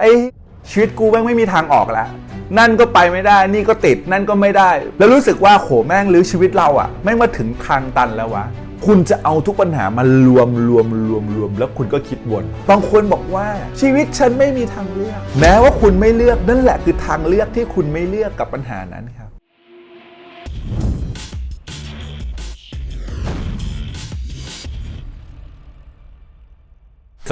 ไอ้ชีวิตกูแม่งไม่มีทางออกแล้ว นั่นก็ไปไม่ได้ นี่ก็ติด นั่นก็ไม่ได้ แล้วรู้สึกว่าโหแม่งหรือชีวิตเราอะแม่งมาถึงทางตันแล้ววะ คุณจะเอาทุกปัญหามารวมรวมรวมรวม แล้วคุณก็คิดวน บางคนบอกว่าชีวิตฉันไม่มีทางเลือก แม้ว่าคุณไม่เลือกนั่นแหละคือทางเลือกที่คุณไม่เลือกกับปัญหานั้นครับ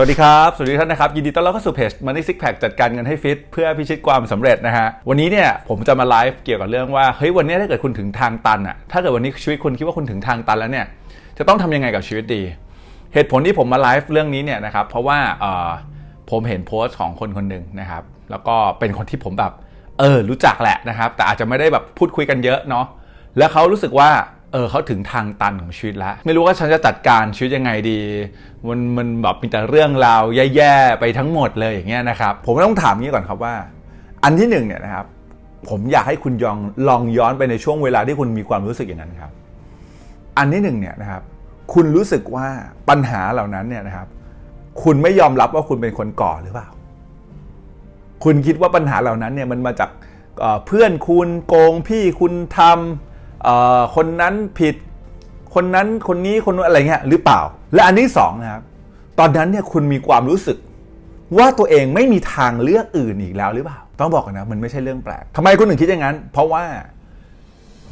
วัสดีครับ สวัสดีท่านนะครับ ยินดีต้อนรับเข้าสู่เพจ Money Six Pack จัดการเงินให้ฟิต เพื่อพิชิตความสำเร็จนะฮะ วันนี้เนี่ยผมจะมาไลฟ์เกี่ยวกับเรื่องว่า เฮ้ยวันนี้ถ้าเกิดคุณถึงทางตันอะถ้าเกิดวันนี้ชีวิตคุณคิดว่าคุณถึงทางตันแล้วเนี่ย จะต้องทำยังไงกับชีวิตดี เหตุผลที่ผมมาไลฟ์เรื่องนี้เนี่ยนะครับ เพราะว่าเออผมเห็นโพสต์ของคนคนหนึ่งนะครับ แล้วก็เป็นคนที่ผมแบบ เออ รู้จักแหละนะครับ แต่อาจจะไม่ได้แบบพูดคุยกันเยอะเนาะ แล้วเขารู้สึกว่า เออเขาถึงทางตันของชีวิตแล้ว ไม่รู้ว่าฉันจะจัดการชีวิตยังไงดี มันมันแบบมีแต่เรื่องราวแย่ๆไปทั้งหมดเลยอย่างเงี้ยนะครับ ผมต้องถามงี้ก่อนครับว่า อันที่หนึ่งเนี่ยนะครับ ผมอยากให้คุณยองลองย้อนไปในช่วงเวลาที่คุณมีความรู้สึกอย่างนั้นครับ อันที่หนึ่งเนี่ยนะครับ คุณรู้สึกว่าปัญหาเหล่านั้นเนี่ยนะครับ คุณไม่ยอมรับว่าคุณเป็นคนก่อหรือเปล่า คุณคิดว่าปัญหาเหล่านั้นเนี่ยมันมาจากเพื่อนคุณโกงพี่คุณทำเอ่อ คนนั้นผิดคนนั้นคนนี้คนนู้นอะไรเงี้ยหรือเปล่า และอันที่สองนะครับตอนนั้นเนี่ยคุณมีความรู้สึก ว่าตัวเองไม่มีทางเลือกอื่นอีกแล้วหรือเปล่า ต้องบอกกันนะมันไม่ใช่เรื่องแปลกทำไมคุณถึงคิดอย่างนั้น เพราะว่า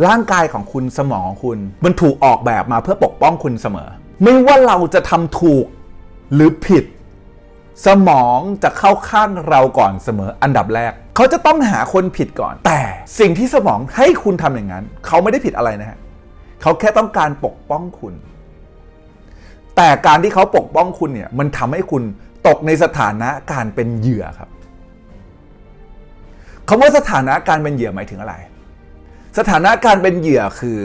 ร่างกายของคุณสมองของคุณมันถูกออกแบบมาเพื่อปกป้องคุณเสมอ ไม่ว่าเราจะทำถูกหรือผิด สมองจะเข้าข้างเราก่อนเสมออันดับแรก เขาจะต้องหาคนผิดก่อน แต่สิ่งที่สมองให้คุณทำอย่างนั้น เขาไม่ได้ผิดอะไรนะฮะเขาแค่ต้องการปกป้องคุณ แต่การที่เขาปกป้องคุณเนี่ยมันทำให้คุณตกในสถานะการเป็นเหยื่อครับคำว่าสถานะการเป็นเหยื่อหมายถึงอะไร สถานะการเป็นเหยื่อคือ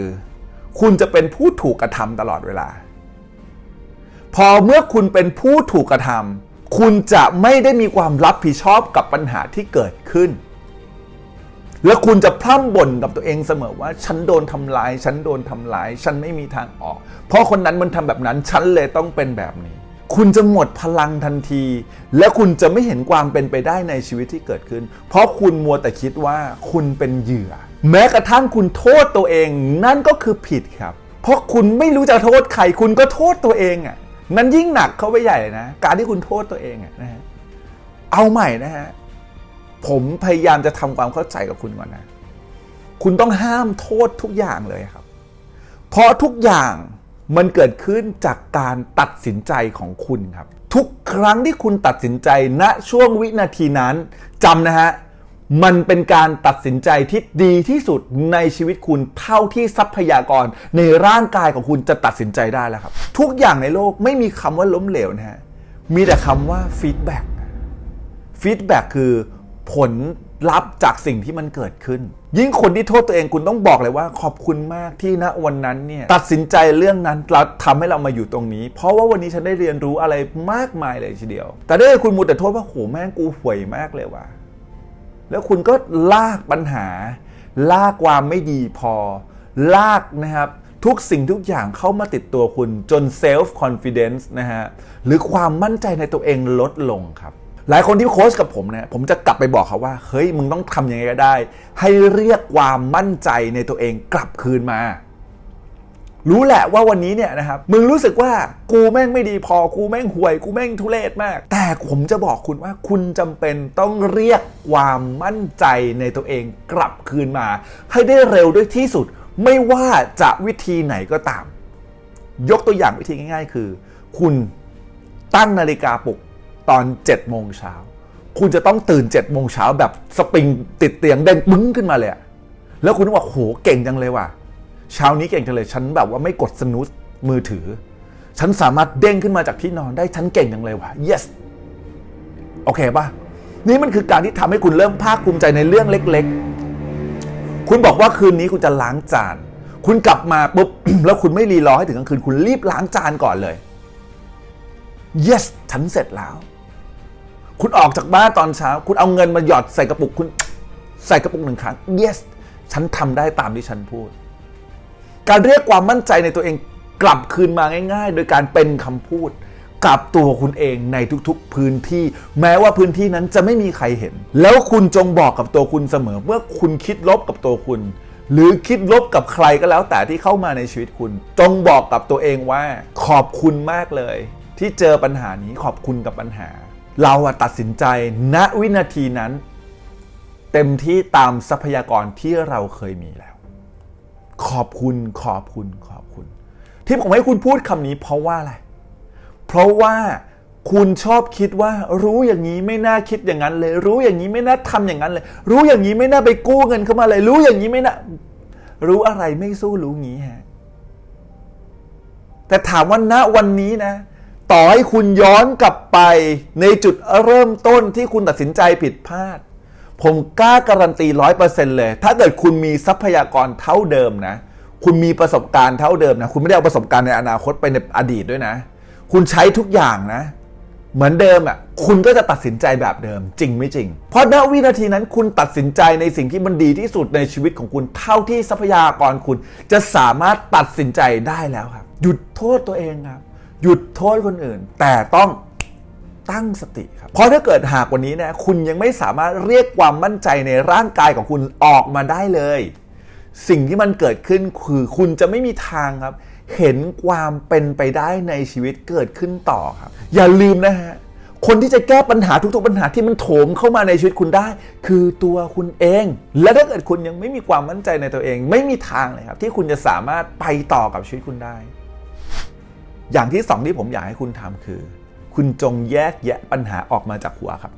คุณจะเป็นผู้ถูกกระทำตลอดเวลา พอเมื่อคุณเป็นผู้ถูกกระทำ คุณจะไม่ได้มีความรับผิดชอบกับปัญหาที่เกิดขึ้น แล้วคุณจะพร่ำบ่นกับตัวเองเสมอว่า ฉันโดนทำลาย ฉันโดนทำลาย ฉันไม่มีทางออก เพราะคนนั้นมันทำแบบนั้น ฉันเลยต้องเป็นแบบนี้ คุณจะหมดพลังทันที และคุณจะไม่เห็นความเป็นไปได้ในชีวิตที่เกิดขึ้น เพราะคุณมัวแต่คิดว่าคุณเป็นเหยื่อ แม้กระทั่งคุณโทษตัวเอง นั่นก็คือผิดครับ เพราะคุณไม่รู้จะโทษใคร คุณก็โทษตัวเองอะ มันยิ่งหนักเข้าไปใหญ่นะ การที่คุณโทษตัวเองอะนะฮะเอาใหม่นะฮะผมพยายามจะทำความเข้าใจกับคุณก่อนนะ คุณต้องห้ามโทษทุกอย่างเลยครับ เพราะทุกอย่างมันเกิดขึ้นจากการตัดสินใจของคุณครับ ทุกครั้งที่คุณตัดสินใจณช่วงวินาทีนั้นจำนะฮะ มันเป็นการตัดสินใจที่ดีที่สุดในชีวิตคุณเท่าที่ทรัพยากรในร่างกายของคุณจะตัดสินใจได้แล้วครับ ทุกอย่างในโลกไม่มีคำว่าล้มเหลวนะฮะมีแต่คำว่าฟีดแบ็กฟีดแบ็กคือผลลัพธ์จากสิ่งที่มันเกิดขึ้น ยิ่งคนที่โทษตัวเองคุณต้องบอกเลยว่า ขอบคุณมากที่ณวันนั้นเนี่ยตัดสินใจเรื่องนั้นแล้วทำให้เรามาอยู่ตรงนี้ เพราะว่าวันนี้ฉันได้เรียนรู้อะไรมากมายเลยทีเดียว แต่ได้คุณมูแต่โทษว่าโหแม่งกูห่วยมากเลยว่ะ แล้วคุณก็ลากปัญหา ลากความไม่ดีพอ ลากนะครับทุกสิ่งทุกอย่างเข้ามาติดตัวคุณจนเซลฟ์คอนฟิเดนซ์นะฮะหรือความมั่นใจในตัวเองลดลงครับหลายคนที่โค้ชกับผมเนี่ยผมจะกลับไปบอกเขาว่า เฮ้ย มึงต้องทำยังไงก็ได้ ให้เรียกความมั่นใจในตัวเองกลับคืนมา รู้แหละว่าวันนี้เนี่ยนะครับมึงรู้สึกว่ากูแม่งไม่ดีพอกูแม่งห่วย กูแม่งทุเรศมาก แต่ผมจะบอกคุณว่าคุณจำเป็นต้องเรียกความมั่นใจในตัวเองกลับคืนมา ให้ได้เร็วด้วยที่สุด ไม่ว่าจะวิธีไหนก็ตาม ยกตัวอย่างวิธีง่าย ๆ คือ คุณตั้งนาฬิกาปลุกตอน7โมงเช้าคุณจะต้องตื่น7โมงเช้าแบบสปริงติดเตียงเด้งปึ้งขึ้นมาเลยแล้วคุณก็บอกโหเก่งจังเลยว่ะ เช้านี้เก่งจังเลยฉันแบบว่าไม่กดสนุสมือถือ ฉันสามารถเด้งขึ้นมาจากที่นอนได้ฉันเก่งจังเลยว่ะ yes โอเคป่ะนี่มันคือการที่ทำให้คุณเริ่มภาคภูมิใจในเรื่องเล็ก ๆ คุณบอกว่าคืนนี้คุณจะล้างจาน คุณกลับมาปุ๊บแล้วคุณไม่รีรอให้ถึงกลางคืนคุณรีบล้างจานก่อนเลย yes ฉันเสร็จแล้ว คุณออกจากบ้านตอนเช้า คุณเอาเงินมาหยอดใส่กระปุกคุณ ใส่กระปุกหนึ่งครั้ง yes ฉันทำได้ตามที่ฉันพูด การเรียกความมั่นใจในตัวเองกลับคืนมาง่าย ๆ โดยการเป็นคำพูดกับตัวคุณเองในทุกๆพื้นที่ แม้ว่าพื้นที่นั้นจะไม่มีใครเห็น แล้วคุณจงบอกกับตัวคุณเสมอเมื่อคุณคิดลบกับตัวคุณ หรือคิดลบกับใครก็แล้วแต่ที่เข้ามาในชีวิตคุณ จงบอกกับตัวเองว่า ขอบคุณมากเลย ที่เจอปัญหานี้ขอบคุณกับปัญหา เราตัดสินใจณวินาทีนั้น เต็มที่ตามทรัพยากรที่เราเคยมีแล้ว ขอบคุณขอบคุณขอบคุณ ที่ผมให้คุณพูดคำนี้เพราะว่าอะไร เพราะว่าคุณชอบคิดว่ารู้อย่างนี้ไม่น่าคิดอย่างนั้นเลย รู้อย่างนี้ไม่น่าทำอย่างนั้นเลย รู้อย่างนี้ไม่น่าไปกู้เงินเข้ามาเลย รู้อย่างนี้ไม่น่ารู้อะไรไม่สู้รู้งี้ฮะแต่ถามว่าณวันนี้นะ ต่อให้คุณย้อนกลับไปในจุดเริ่มต้นที่คุณตัดสินใจผิดพลาด ผมกล้าการันตีร้อยเปอร์เซ็นต์เลย ถ้าเกิดคุณมีทรัพยากรเท่าเดิมนะ คุณมีประสบการณ์เท่าเดิมนะ คุณไม่ได้เอาประสบการณ์ในอนาคตไปในอดีตด้วยนะ คุณใช้ทุกอย่างนะ เหมือนเดิมอะ คุณก็จะตัดสินใจแบบเดิม จริงไม่จริง เพราะณวินาทีนั้นคุณตัดสินใจในสิ่งที่มันดีที่สุดในชีวิตของคุณ เท่าที่ทรัพยากรคุณจะสามารถตัดสินใจได้แล้วครับ หยุดโทษตัวเองครับ หยุดโทษคนอื่น แต่ต้อง ตั้งสติครับ เพราะถ้าเกิดหากวันนี้นะคุณยังไม่สามารถเรียกความมั่นใจในร่างกายของคุณออกมาได้เลย สิ่งที่มันเกิดขึ้นคือคุณจะไม่มีทางครับ เห็นความเป็นไปได้ในชีวิตเกิดขึ้นต่อครับ อย่าลืมนะฮะคนที่จะแก้ปัญหาทุกๆปัญหาที่มันโถมเข้ามาในชีวิตคุณได้ คือตัวคุณเอง และถ้าเกิดคุณยังไม่มีความมั่นใจในตัวเอง ไม่มีทางเลยครับ ที่คุณจะสามารถไปต่อกับชีวิตคุณได้ อย่างที่สองที่ผมอยากให้คุณทำคือ คุณจงแยกแยะปัญหาออกมาจากหัวครับ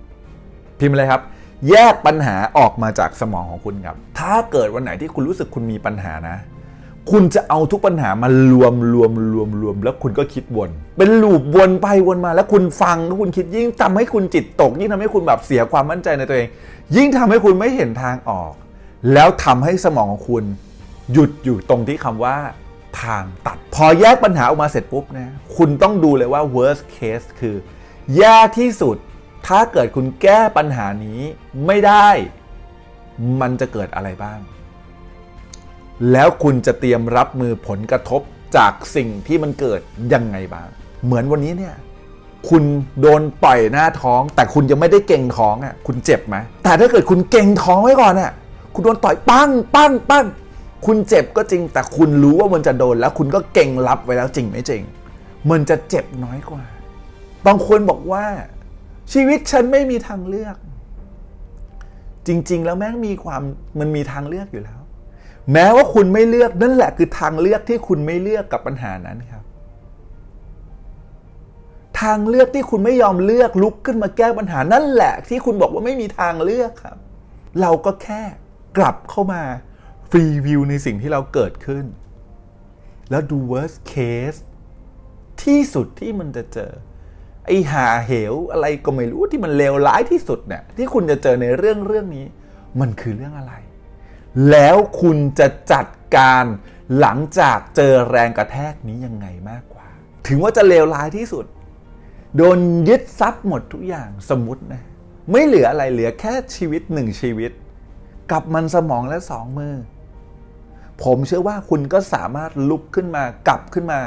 พิมพ์เลยครับ แยกปัญหาออกมาจากสมองของคุณครับ ถ้าเกิดวันไหนที่คุณรู้สึกคุณมีปัญหานะ คุณจะเอาทุกปัญหามารวมรวมรวมรวม แล้วคุณก็คิดวน เป็นลูปวนไปวนมา แล้วคุณฟังแล้วคุณคิดยิ่งทำให้คุณจิตตก ยิ่งทำให้คุณแบบเสียความมั่นใจในตัวเอง ยิ่งทำให้คุณไม่เห็นทางออก แล้วทำให้สมองของคุณ หยุดอยู่ตรงที่คำว่า ทางตัด พอแยกปัญหาออกมาเสร็จปุ๊บนะคุณต้องดูเลยว่า worst case คือแย่ที่สุด ถ้าเกิดคุณแก้ปัญหานี้ไม่ได้ มันจะเกิดอะไรบ้าง แล้วคุณจะเตรียมรับมือผลกระทบจากสิ่งที่มันเกิดยังไงบ้าง เหมือนวันนี้เนี่ยคุณโดนต่อยหน้าท้อง แต่คุณยังไม่ได้เก่งท้องอะคุณเจ็บไหมแต่ถ้าเกิดคุณเก่งท้องไว้ก่อนอะคุณโดนต่อยปั้งปั้งปั้ง คุณเจ็บก็จริง แต่คุณรู้ว่ามันจะโดนแล้วคุณก็เก่งรับไว้แล้วจริงไม่จริง มันจะเจ็บน้อยกว่า บางคนบอกว่า ชีวิตฉันไม่มีทางเลือก จริง ๆ แล้วแม่งมีความมันมีทางเลือกอยู่แล้ว แม้ว่าคุณไม่เลือกนั่นแหละคือทางเลือกที่คุณไม่เลือกกับปัญหานั้นครับ ทางเลือกที่คุณไม่ยอมเลือกลุกขึ้นมาแก้ปัญหานั่นแหละ ที่คุณบอกว่าไม่มีทางเลือกครับ เราก็แค่กลับเข้ามา ฟรีวิวในสิ่งที่เราเกิดขึ้น แล้วดู worst case ที่สุดที่มันจะเจอ ไอหาเหวอะไรก็ไม่รู้ที่มันเลวร้ายที่สุดเนี่ยที่คุณจะเจอในเรื่องเรื่องนี้ มันคือเรื่องอะไร แล้วคุณจะจัดการหลังจากเจอแรงกระแทกนี้ยังไงมากกว่า ถึงว่าจะเลวร้ายที่สุด โดนยึดทรัพย์หมดทุกอย่างสมมตินะไม่เหลืออะไรเหลือแค่ชีวิตหนึ่งชีวิต กับมันสมองและสองมือ ผมเชื่อว่าคุณก็สามารถลุกขึ้นมากลับขึ้นมา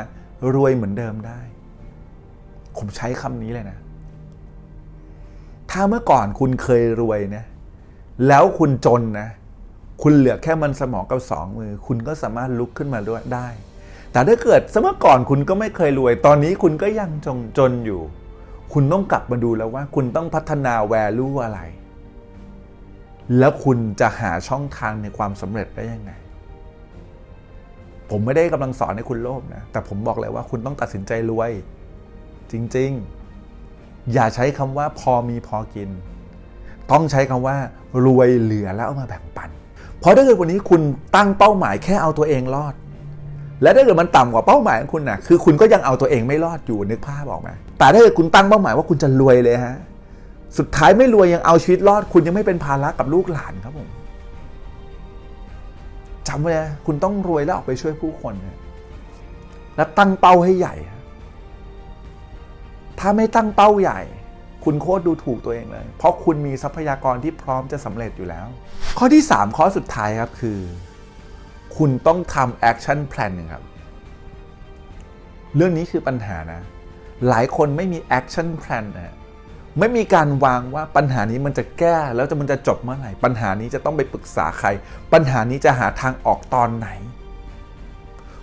รวยเหมือนเดิมได้ ผมใช้คำนี้เลยนะ ถ้าเมื่อก่อนคุณเคยรวยนะ แล้วคุณจนนะ คุณเหลือแค่มันสมองกับสองมือ คุณก็สามารถลุกขึ้นมาด้วยได้ แต่ถ้าเกิดสมัยก่อนคุณก็ไม่เคยรวย ตอนนี้คุณก็ยังจงจนอยู่ คุณต้องกลับมาดูแล้วว่า คุณต้องพัฒนาแวลูอะไร แล้วคุณจะหาช่องทางในความสำเร็จได้ยังไง ผมไม่ได้กำลังสอนให้คุณโลภนะ แต่ผมบอกเลยว่าคุณต้องตัดสินใจรวย จริงๆ อย่าใช้คำว่าพอมีพอกิน ต้องใช้คำว่ารวยเหลือแล้วเอามาแบ่งปัน เพราะถ้าเกิดวันนี้คุณตั้งเป้าหมายแค่เอาตัวเองรอด และถ้าเกิดมันต่ำกว่าเป้าหมายของคุณน่ะ คือคุณก็ยังเอาตัวเองไม่รอดอยู่นึกภาพออกไหมแต่ถ้าเกิดคุณตั้งเป้าหมายว่าคุณจะรวยเลยฮะ สุดท้ายไม่รวยยังเอาชีวิตรอด คุณยังไม่เป็นภาระกับลูกหลานครับผม จำไว้นะคุณต้องรวยแล้วออกไปช่วยผู้คนนะและตั้งเป้าให้ใหญ่ ถ้าไม่ตั้งเป้าใหญ่ คุณโคตรดูถูกตัวเองเลย เพราะคุณมีทรัพยากรที่พร้อมจะสำเร็จอยู่แล้ว ข้อที่ 3 ข้อสุดท้ายครับคือ คุณต้องทำแอคชั่นแพลนครับ เรื่องนี้คือปัญหานะ หลายคนไม่มี action plan นะฮะ ไม่มีการวางว่าปัญหานี้มันจะแก้แล้วจะมันจะจบเมื่อไหร่ปัญหานี้จะต้องไปปรึกษาใคร ปัญหานี้จะหาทางออกตอนไหน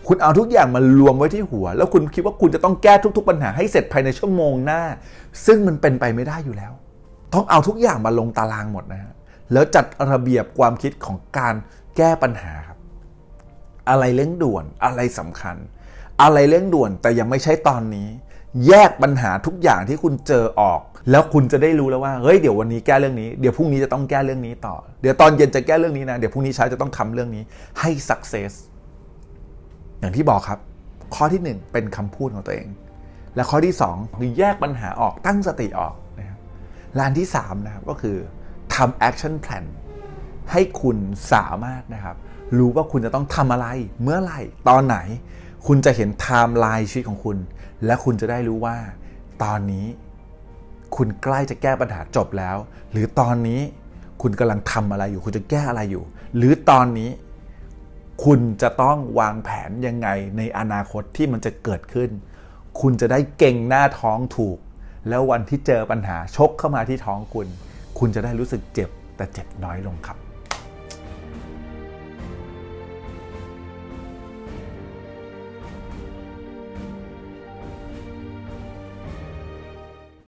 คุณเอาทุกอย่างมารวมไว้ที่หัว แล้วคุณคิดว่าคุณจะต้องแก้ทุก ๆ ปัญหาให้เสร็จภายในชั่วโมงหน้า ซึ่งมันเป็นไปไม่ได้อยู่แล้ว ต้องเอาทุกอย่างมาลงตารางหมดนะฮะแล้วจัดระเบียบความคิดของการแก้ปัญหาครับ อะไรเร่งด่วนอะไรสำคัญ อะไรเร่งด่วนแต่ยังไม่ใช่ตอนนี้ แยกปัญหาทุกอย่างที่คุณเจอออก แล้วคุณจะได้รู้แล้วว่าเฮ้ยเดี๋ยววันนี้แก้เรื่องนี้เดี๋ยวพรุ่งนี้จะต้องแก้เรื่องนี้ต่อ เดี๋ยวตอนเย็นจะแก้เรื่องนี้นะเดี๋ยวพรุ่งนี้เช้าจะต้องทำเรื่องนี้ให้ success อย่างที่บอกครับ ข้อที่หนึ่งเป็นคำพูดของตัวเอง และข้อที่สองคือแยกปัญหาออกตั้งสติออกนะครับละอันที่สามนะครับก็คือทำ action plan ให้คุณสามารถนะครับรู้ว่าคุณจะต้องทำอะไรเมื่อไหร่ตอนไหน คุณจะเห็นไทม์ไลน์ชีวิตของคุณ และคุณจะได้รู้ว่า ตอนนี้ คุณใกล้จะแก้ปัญหาจบแล้ว หรือตอนนี้คุณกำลังทำอะไรอยู่ คุณจะแก้อะไรอยู่ หรือตอนนี้ คุณจะต้องวางแผนยังไงในอนาคตที่มันจะเกิดขึ้น คุณจะได้เก่งหน้าท้องถูก แล้ววันที่เจอปัญหาชกเข้ามาที่ท้องคุณ คุณจะได้รู้สึกเจ็บแต่เจ็บน้อยลงครับ